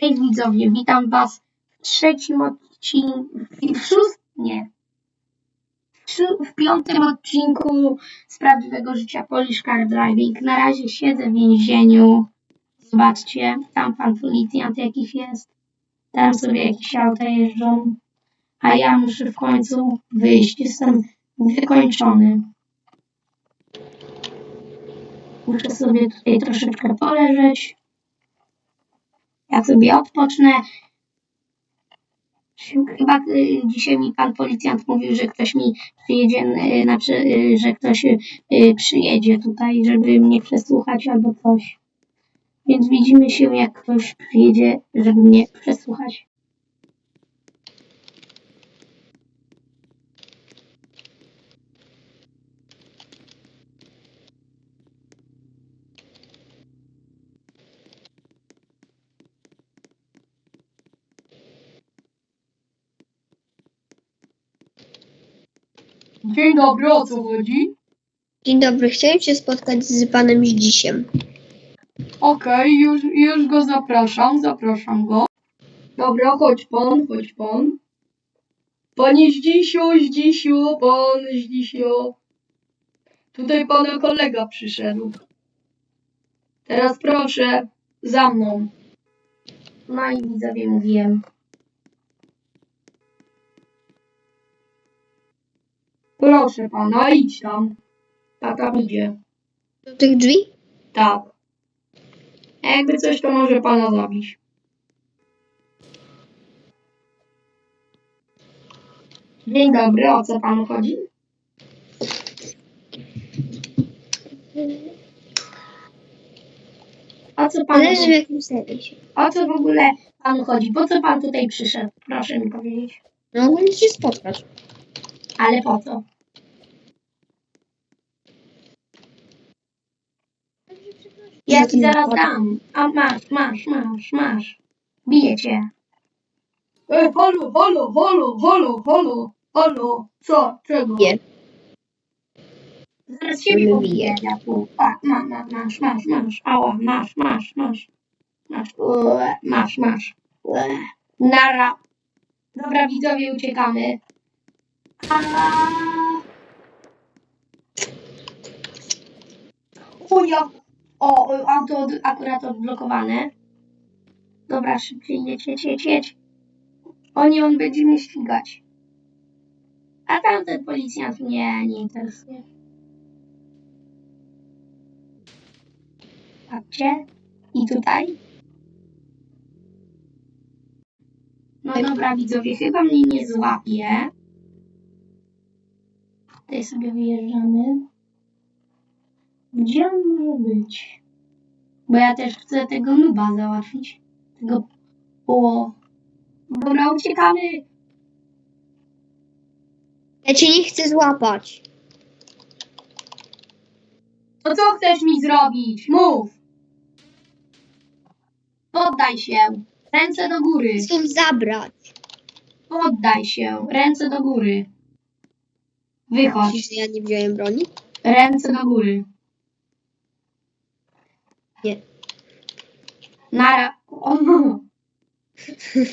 Cześć widzowie, witam was w trzecim odcinku, w szóstym, nie, w piątym odcinku z prawdziwego życia Polish Car Driving. Na razie siedzę w więzieniu. Zobaczcie, tam pan policjant jakiś jest. Tam sobie jakieś auta jeżdżą. A ja muszę w końcu wyjść. Jestem wykończony. Muszę sobie tutaj troszeczkę poleżeć. Ja sobie odpocznę. Chyba y, dzisiaj mi pan policjant mówił, że ktoś mi przyjedzie, y, na, przy- y, że ktoś przyjedzie tutaj, żeby mnie przesłuchać albo coś. Więc widzimy się, jak ktoś przyjedzie, żeby mnie przesłuchać. Dzień dobry, o co chodzi? Dzień dobry, chciałem się spotkać z panem Zdzisiem. Okej, już, już go zapraszam, zapraszam go. Dobra, chodź pan, chodź pan. Panie Zdzisiu, Zdzisiu, pan Zdzisiu. Tutaj pana kolega przyszedł. Teraz proszę, za mną. No i widzowie mówiłem. Proszę pana, idź tam. Tata idzie. Do tych drzwi? Tak. A jakby coś, to może pana zabić. Dzień dobry, o co panu chodzi? O co panu Leży w jakimś serwisie. O co w ogóle panu chodzi? Po co pan tutaj przyszedł? Proszę mi powiedzieć. No ogólnie się spotkać. Ale po co? Ja ci zaraz dam. A masz, masz, masz, masz. Biję cię. Ej, halo, halo, halo, halo, halo, halo. Co? Czego? Nie. Zaraz się pobiję. bije. A, ma, ma, masz, masz, masz. Ała, masz, masz, masz. Masz, Ue, masz, masz. Ue. Nara. Dobra, widzowie, uciekamy. A... Ujo. O, o, auto od, akurat odblokowane. Dobra, szybciej jedź, jedź, jedź, jedź. O nie, on będzie mnie ścigać. A tamten policjant mnie nie interesuje. Patrzcie. I tutaj. No dobra, widzowie, chyba mnie nie złapie. Tutaj sobie wyjeżdżamy. Gdzie on może być? Bo ja też chcę tego nuba załatwić. Tego... O. Dobra, uciekamy. Ja cię nie chcę złapać. To co chcesz mi zrobić? Mów. Poddaj się. Ręce do góry. Chcę zabrać. Poddaj się. Ręce do góry. Wychodź. Myślisz, że ja nie wziąłem broni? Ręce do góry. Nie. Nara. O.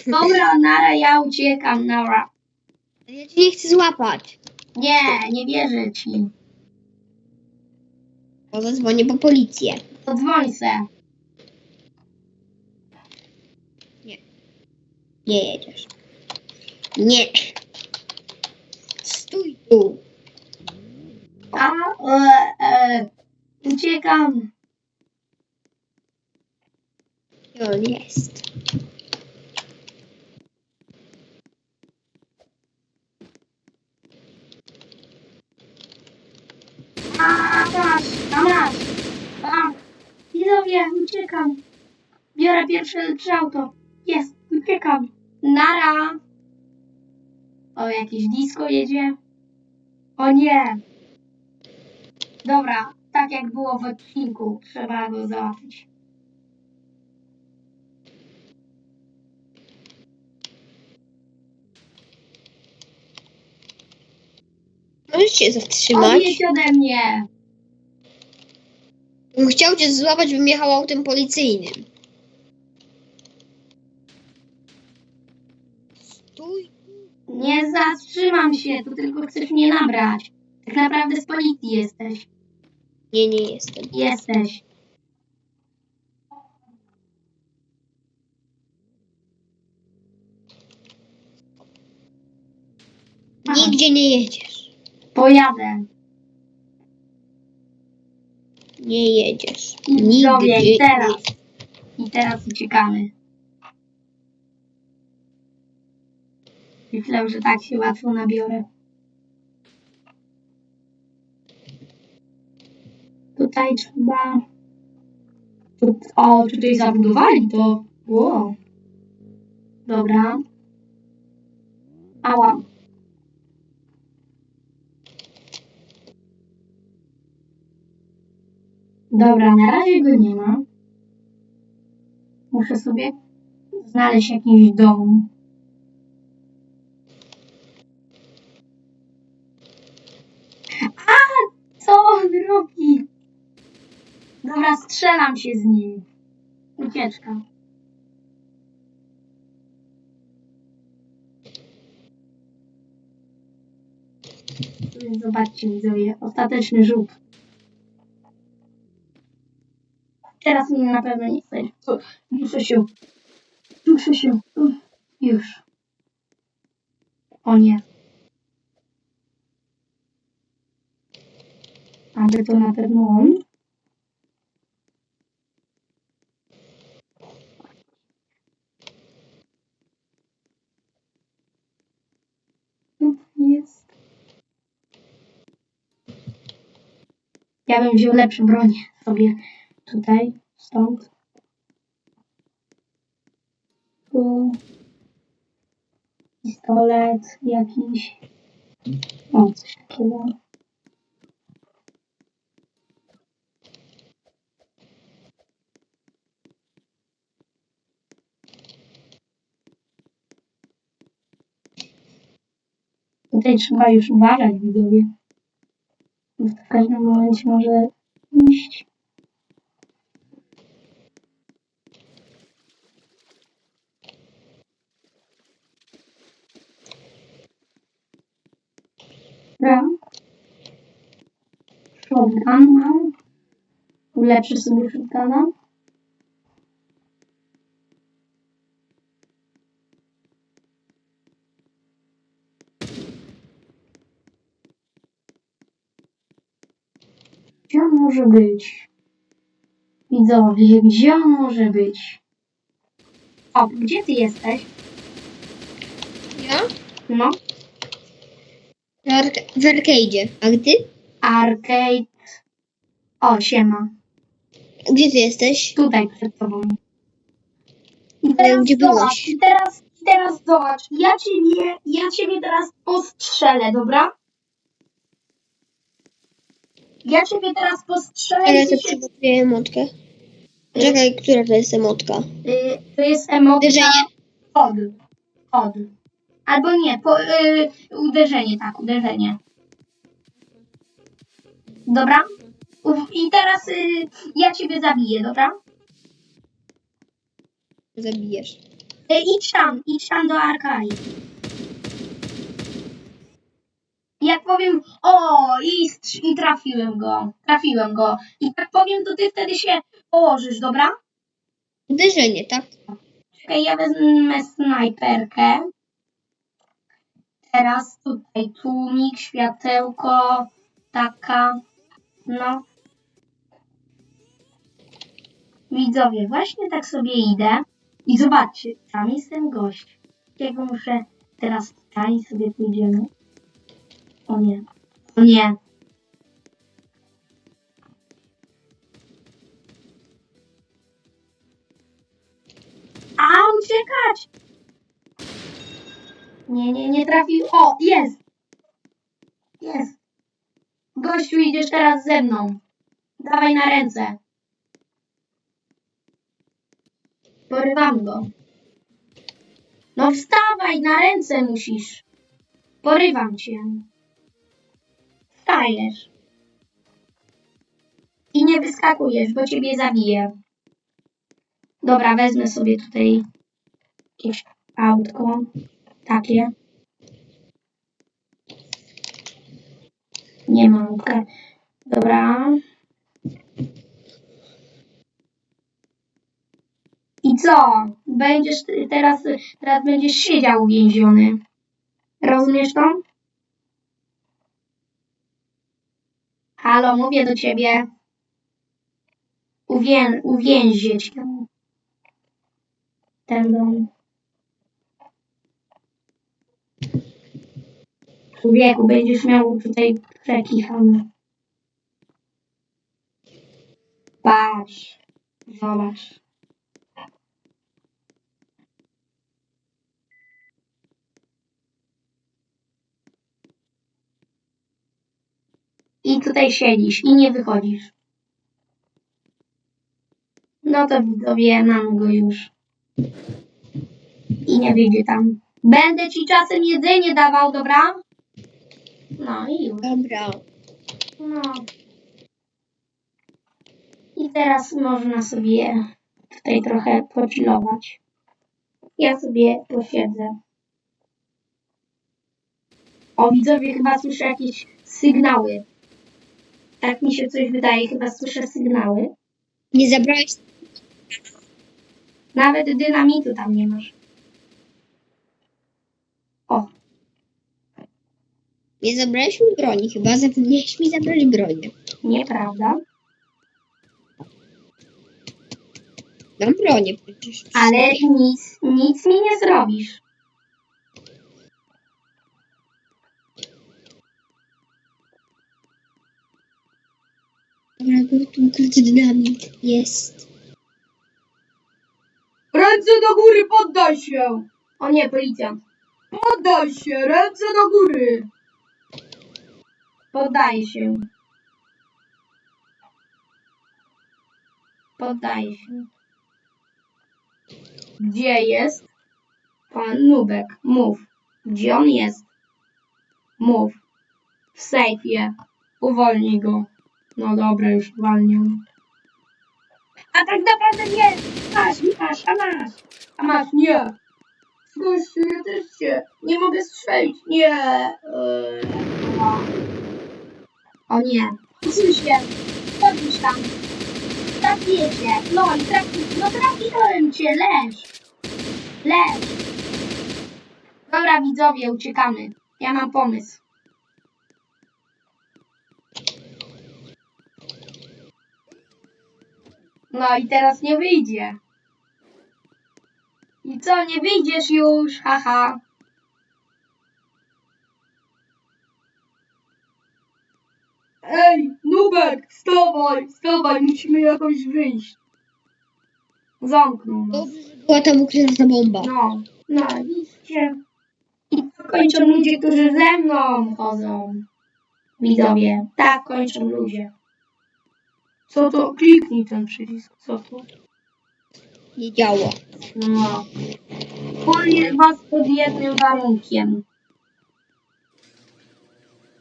Dobra, nara, ja uciekam, nara. Ja cię nie chcę złapać. Nie, nie wierzę ci. Bo zadzwonię po policję. To dzwoń se. Nie jedziesz. Nie. Stój tu. A, e, e, uciekam. Gdzie on jest? A, masz, a masz. A, widzowie, uciekam. Biorę pierwsze lepsze auto. Jest, uciekam. Nara. O, jakieś disco jedzie. O nie. Dobra, tak jak było w odcinku, trzeba go załatwić. Możesz się zatrzymać? Odjedź ode mnie. Bym chciał cię złapać, bym jechał autem policyjnym. Stój. Nie zatrzymam się, tu tylko chcesz mnie nabrać. Tak naprawdę z policji jesteś. Nie, nie jestem. Jesteś. Nigdzie nie jedziesz. Pojadę. Nie jedziesz. I Nigdzie zrobię nie i teraz. I teraz uciekamy. Myślę, że tak się łatwo nabiorę. Tutaj trzeba... Tu, o, tutaj zabudowali to. Wow. Dobra. Ała. Dobra, na razie go nie ma. Muszę sobie znaleźć jakiś dom. A! Co on robi? Dobra, strzelam się z nim. Ucieczka. Zobaczcie widzowie, ostateczny rzut. Teraz na pewno nie stać. Co? Muszę się. Muszę się. Już. O nie. Ale to na pewno on. Jest. Ja bym wziął lepszą broń sobie tutaj, stąd. Tu. Pistolet jakiś. O, coś takiego. Tutaj trzeba już uważać, widzowie. W każdym momencie może iść. Dobra. Shotgun mam. Ulepszę sobie shotguna. Gdzie on może być? Widzowie, gdzie on może być? O, gdzie ty jesteś? Ja? No, W, ark- w arcade'zie. A ty? Arcade. O, siema. Gdzie ty jesteś? Tutaj przed tobą. I teraz gdzie zobacz, byłeś? i teraz, i teraz zobacz. Ja ciebie, ja ciebie teraz postrzelę, dobra? Ja ciebie teraz postrzelę A ja i się... przygotuję emotkę. Czekaj, która to jest emotka? Y, to jest emotka Uderzenie? Kod. Albo nie, po, y, uderzenie, tak, uderzenie. Dobra? I teraz y, ja ciebie zabiję, dobra? Zabijesz. Y, idź tam, idź tam do Arkai. Jak powiem, o, i, strz- i trafiłem go, trafiłem go. I tak powiem, to ty wtedy się położysz, dobra? Uderzenie, tak? Czekaj, ja wezmę snajperkę. Teraz tutaj tłumik, światełko, taka, no. Widzowie, właśnie tak sobie idę i zobaczcie, tam jest ten gość. Jakiego muszę teraz tutaj sobie pójdziemy. O nie, o nie. A, uciekać! Nie, nie, nie trafił. O, jest! Jest. Gościu, idziesz teraz ze mną. Dawaj na ręce. Porywam go. No wstawaj, na ręce musisz. Porywam cię. Wstajesz. I nie wyskakujesz, bo ciebie zabiję. Dobra, wezmę sobie tutaj jakieś autko. Takie. Nie mam. Dobra. I co? Będziesz teraz, teraz będziesz siedział uwięziony. Rozumiesz to? Halo, mówię do ciebie. Uwię, uwięzię cię. Ten dom. Człowieku, będziesz miał tutaj przekichane. Patrz. Zobacz. I tutaj siedzisz i nie wychodzisz. No to widzowie, mam go już. I nie wyjdzie tam. Będę ci czasem jedzenie dawał, dobra? No i już. Dobra. No. I teraz można sobie tutaj trochę pochillować. Ja sobie posiedzę. O, widzowie, chyba słyszę jakieś sygnały. Tak mi się coś wydaje, chyba słyszę sygnały. Nie zabrałeś. Nawet dynamitu tam nie masz. O, Nie zabrałeś mi broni, chyba zapomniałeś mi zabrać bronię. nieprawda. Mam bronię przecież. Ale nic, nic mi nie zrobisz. Dobra, był tu ukryty dynamit. Jest. Ręce do góry, poddaj się! O nie, policjant. Poddaj się, ręce do góry! Poddaję się. Poddaję się. Gdzie jest pan Nubek? Mów. Gdzie on jest? Mów. W sejfie. Uwolnij go. No dobra, już uwalniam. A tak naprawdę nie! Masz, masz, a masz! A masz, nie! Gościu, ja też się nie mogę strzelić, nie! Eee, O nie! Usuń się! Podnieś tam! Trafię cię! No i trafi, no trafiłem cię! Leż! Leż! Dobra widzowie, uciekamy. Ja mam pomysł. No i teraz nie wyjdzie. I co, nie wyjdziesz już? Haha. Ej, Nubek, wstawaj, wstawaj, musimy jakoś wyjść. Zamknął nas. Dobrze, że była tam ukryta ta bomba. No, no, widzicie. I kończą ludzie, którzy ze mną chodzą. Widzowie, tak kończą ludzie. Co to? Kliknij ten przycisk, co to? Nie działa. No. Wolnie was pod jednym warunkiem.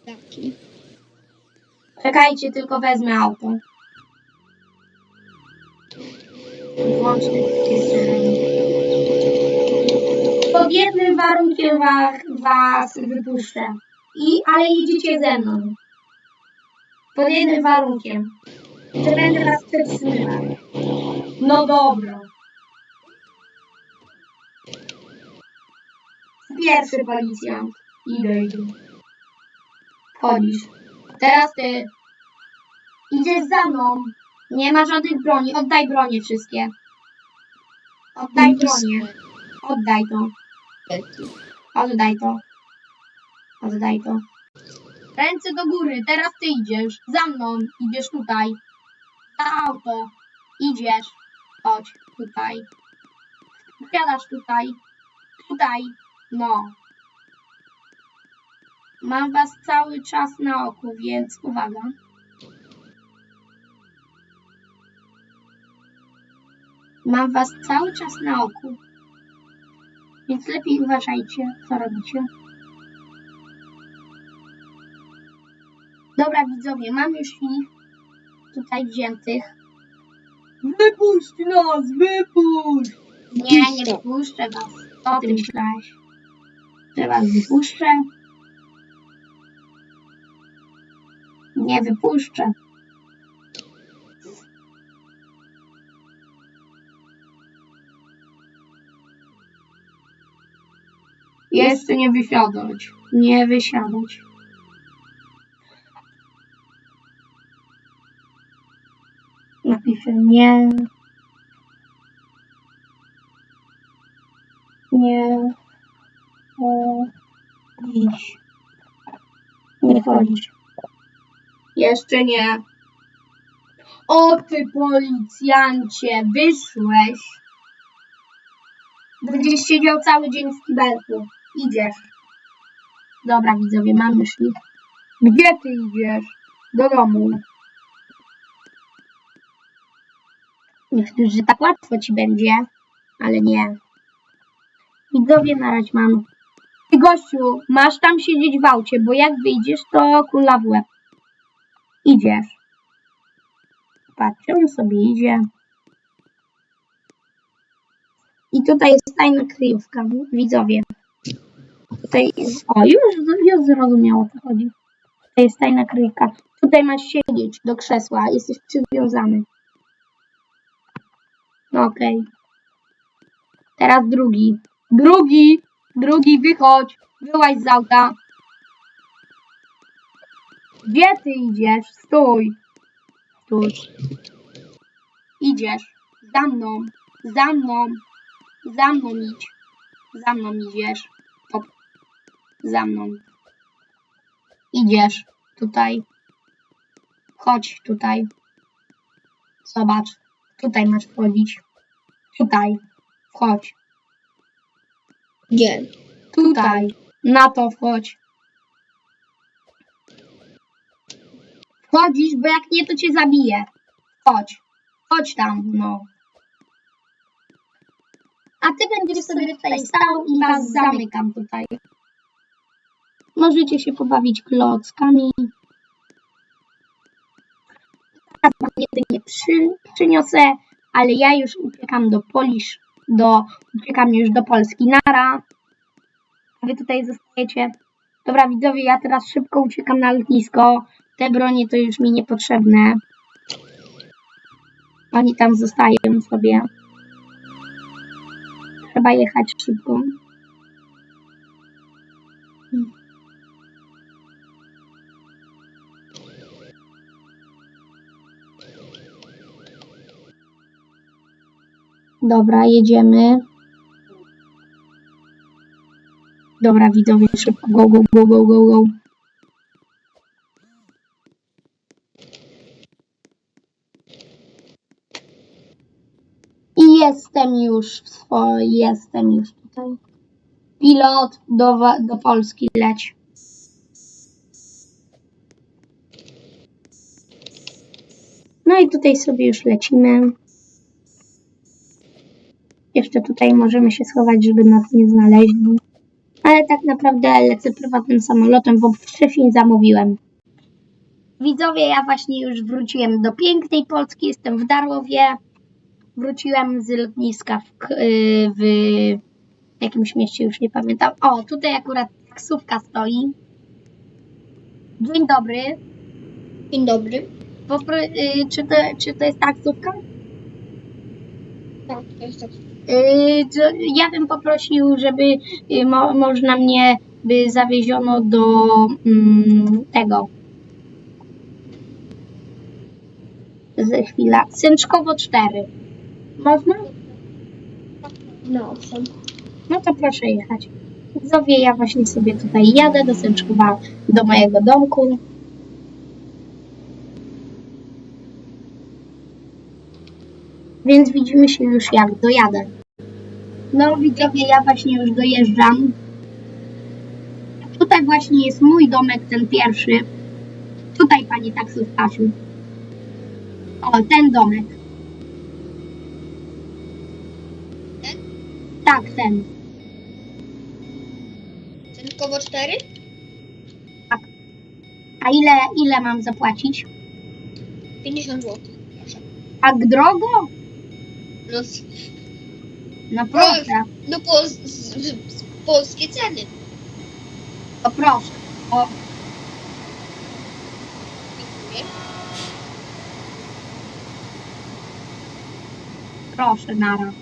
Taki. Czekajcie, tylko wezmę auto. Pod jednym warunkiem was, was wypuszczę. I, ale jedziecie ze mną. Pod jednym warunkiem. Że będę was przetrzymywał. No dobra. Pierwszy policjant. Idę, idę. Chodzisz. Teraz ty. Idziesz za mną. Nie ma żadnych broni. Oddaj bronie wszystkie. Oddaj bronie. Oddaj to. Oddaj to. Oddaj to. Ręce do góry. Teraz ty idziesz. Za mną. Idziesz tutaj. Za auto. Idziesz. Chodź. Tutaj. Wsiadasz tutaj. Tutaj. No. Mam was cały czas na oku, więc uwaga. Mam was cały czas na oku. Więc lepiej uważajcie, co robicie. Dobra, widzowie, mam już ich tutaj wziętych. Wypuść nas, wypuść! Nie, nie wypuszczę was. Co ty myślałeś? Teraz wypuszczę. Nie wypuszczę. Jeszcze nie wysiadać. Nie wysiadać. Napiszę nie. Nie. Chodzić. Nie chodzić. Jeszcze nie. O ty policjancie, wyszłeś. Będziesz siedział cały dzień w kibelku. Idziesz. Dobra widzowie, mamy szli. Gdzie ty idziesz? Do domu. Myślisz, że tak łatwo ci będzie, ale nie. Widzowie, na razie mam. Ty gościu, masz tam siedzieć w aucie, bo jak wyjdziesz, to kula w łeb. Idziesz. Patrzcie, on sobie idzie. I tutaj jest tajna kryjówka, widzowie. Tutaj jest, o, już, już zrozumiało o co chodzi. To jest tajna kryjówka. Tutaj masz siedzieć do krzesła, jesteś przywiązany. No okej. Teraz drugi. Drugi! Drugi, wychodź! Wyłaź z auta! Gdzie ty idziesz? Stój! Stój. Idziesz. Za mną. Za mną. Za mną idź. Za mną idziesz. Za mną. Idziesz. Tutaj. Chodź tutaj. Zobacz. Tutaj masz wchodzić. Tutaj. Wchodź. Gdzie? Tutaj. Na to wchodź. Wchodzisz, bo jak nie, to cię zabiję. Chodź. Chodź tam, no. A ty będziesz sobie tutaj stał i was zamykam tutaj. Możecie się pobawić klockami. Teraz wam nie, nie przy, przyniosę, ale ja już uciekam do Polisz, do, uciekam już do Polski. Nara. Wy tutaj zostajecie. Dobra widzowie, ja teraz szybko uciekam na lotnisko. Te bronie to już mi niepotrzebne. Oni tam zostają sobie. Trzeba jechać szybko. Dobra, jedziemy. Dobra, widzowie, szybko, go, go, go, go, go, go. I jestem już w swojej, jestem już tutaj. Pilot do, do Polski leć. No i tutaj sobie już lecimy. Jeszcze tutaj możemy się schować, żeby nas nie znaleźli. Ale tak naprawdę lecę prywatnym samolotem, bo wcześniej zamówiłem. Widzowie, ja właśnie już wróciłem do pięknej Polski, jestem w Darłowie. Wróciłem z lotniska w, y, w jakimś mieście, już nie pamiętam. O, tutaj akurat taksówka stoi. Dzień dobry. Dzień dobry. Popro, y, czy, to, czy to jest taksówka? Tak, to jest tak. To ja bym poprosił, żeby y, mo, można mnie by zawieziono do mm, tego. Za chwila. Sęczkowo 4. Można? No, owszem. No to proszę jechać. Widzowie, ja właśnie sobie tutaj jadę do Sęczkowa, do mojego domku. Więc widzimy się już jak dojadę. No widzowie, ja właśnie już dojeżdżam. Tutaj właśnie jest mój domek, ten pierwszy. Tutaj, panie taksówkarzu. O, ten domek. Ten? Tak, ten. Centkowo 4? A ile, ile mam zapłacić? 50 zł. Proszę. Tak drogo? No, s- No proszę. no po, z, z, polskie ceny. To proszę. O, proszę, nara.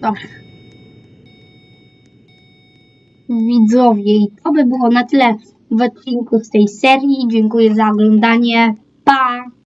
Dobrze. Widzowie, i to by było na tyle w odcinku z tej serii. Dziękuję za oglądanie. Pa!